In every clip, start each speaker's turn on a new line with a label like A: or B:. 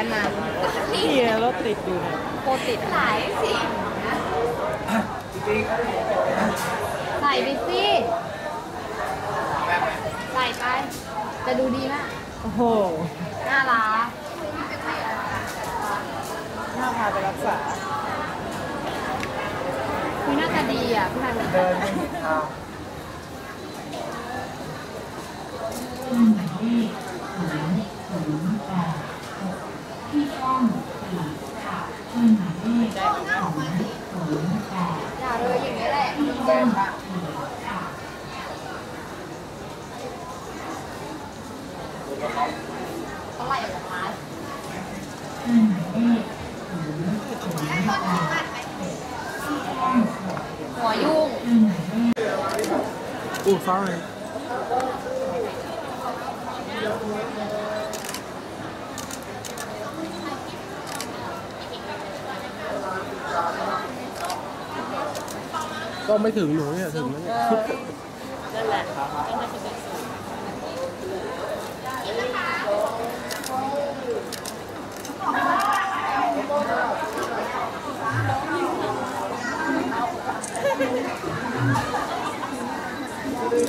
A: กันมา
B: นี่รถติดอยู่เนี่ย
A: โคตรติดหลายสิใส่ไปสิใส่ไป จะดูดีมาก
B: โอ้โห
A: น่ารัก
B: น่าพาไปรักษา
A: คือน่าจะดีอะพี่พันธุ์
B: เดินไม่เห็นทาง
A: อย่าเลยอย่างนี้แหละ
B: แบนปะ
A: เท่าไหร่เหรอคะหัวยุ่ง
B: อู้ sorry ก็ไม่ถึงหนูเนี่ยถึงแล้วเนี่ย
C: นั่นแหละ
B: nước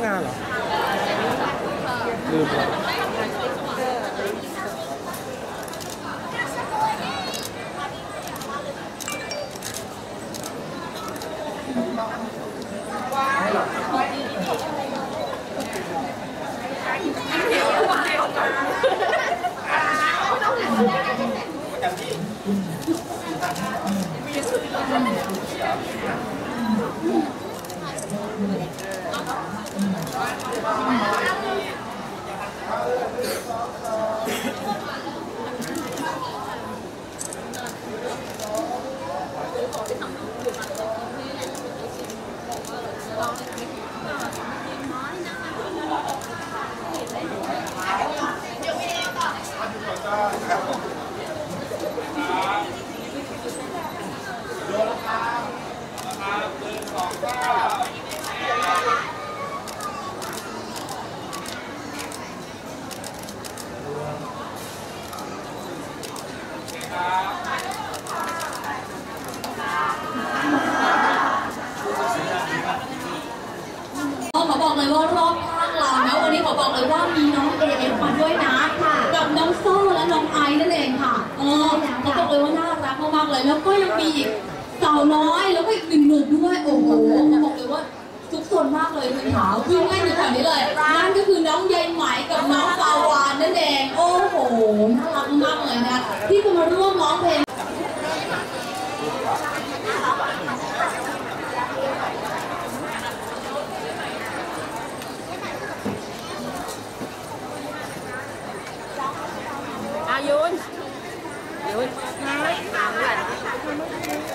B: nga hả? ลืมแล้ว
D: ข เลยว่ารอบข้างเรานะวันนี้ขอบอกเลยว่ามีน้องเอฟมาด้วยนะกับน้องโซ่และน้องไอซ์นั่นเองค่ะเออขอบอกเลยว่าน่ารักมากๆเลย แล้วก็ยังมีอีกสาวน้อยแล้วก็อีกหนึ่งหนุ่มด้วยโอ้โหขอบอกเลยว่าทุกคนมากเลยคุณขาววิ่งเล่นอยู่แถวนี้เลยนั่นก็คือน้องใยไหมกับน้องปาวานนั่นเองโอ้โหน่ารักมากๆเลยนะที่จะมาร่วมร้องเพลง Thank you.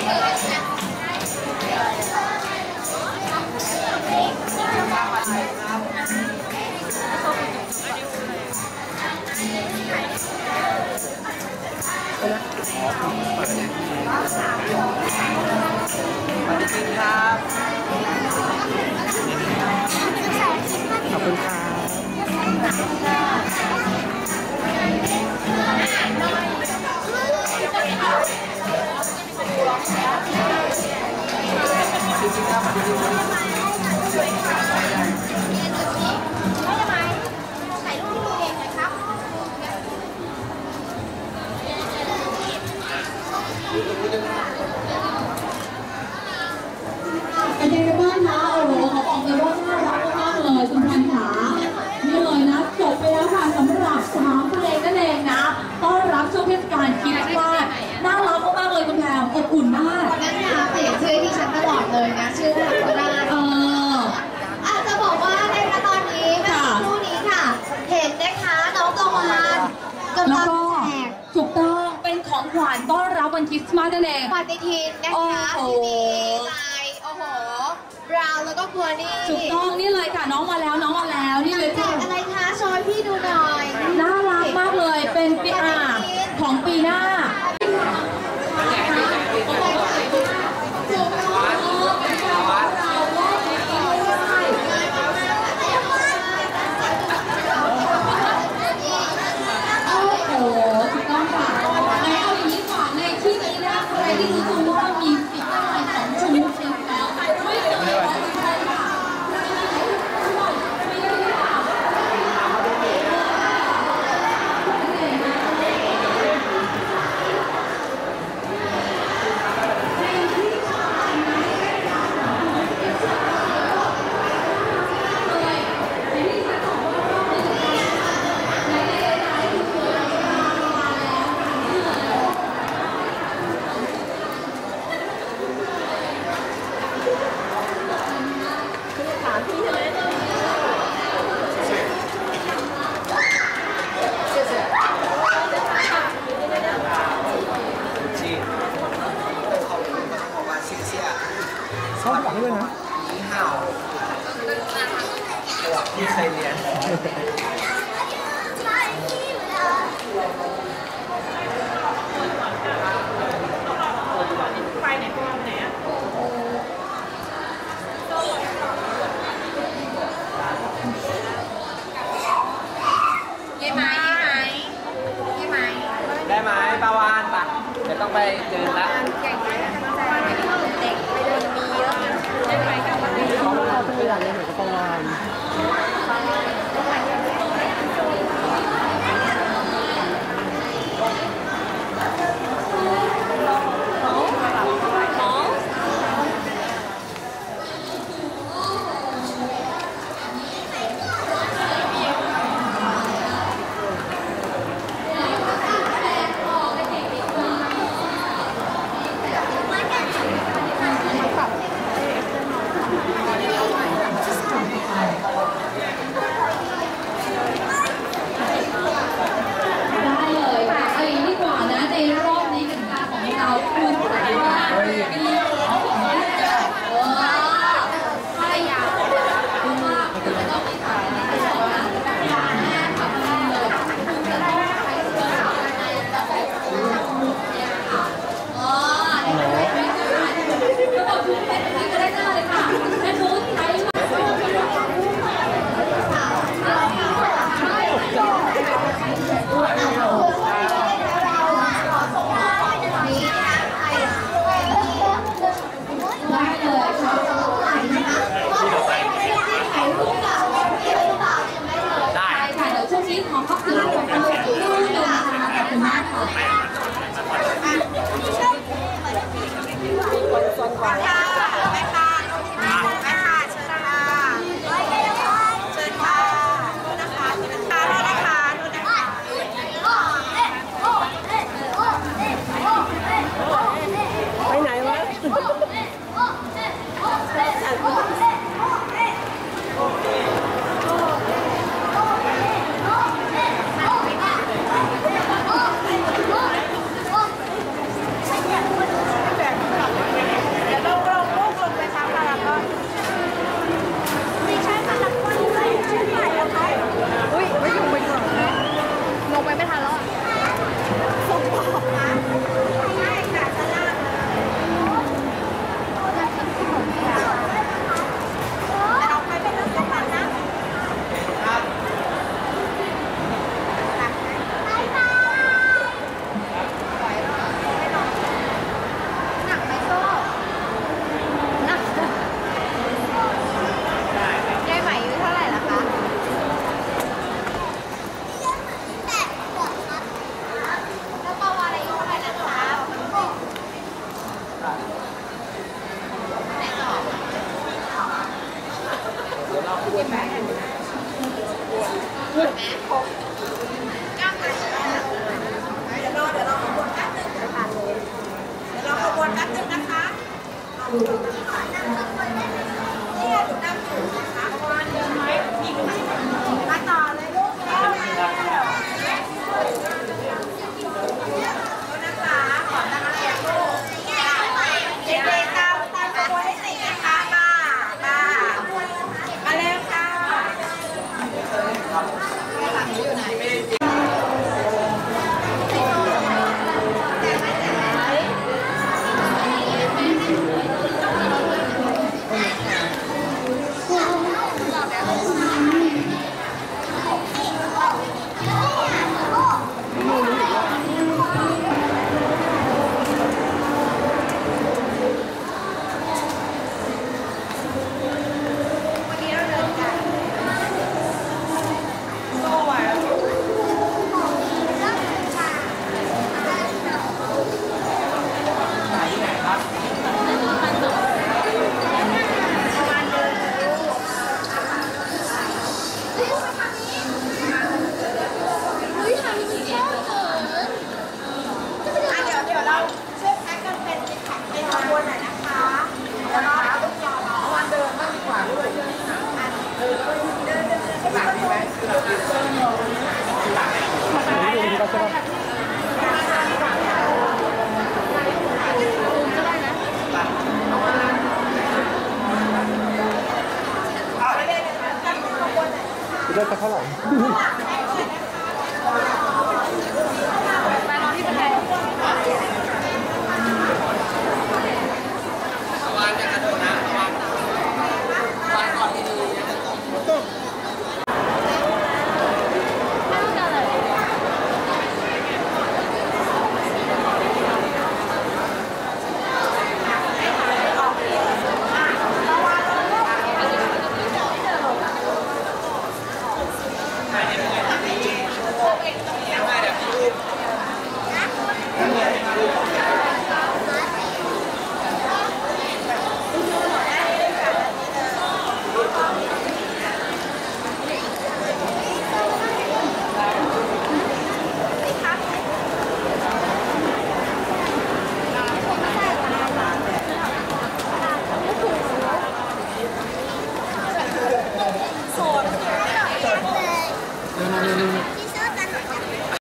D: Thank you. หวานต้อนรับวันคริ
A: ส
D: ต์มาสนั่นเอง
A: ปฏิทินนะคะ
D: โอ้โห
A: ที่ายโอ้โหบราวน์แล้วก็กัวนี่
D: ถูกต้องนี่เลยค่ะน้องมาแล้วน้องมาแล้วนี่เลย
A: แจ
D: ค่ะ
A: อะไรคะชอยพี่ดูหน่อย
D: น่ารักมากเลยเป็นปีอาของปีหน้า I ที่เคย
B: เรียน
C: ได้
B: ไหมปาวานปะเดี๋ยวต้องไปเดินละ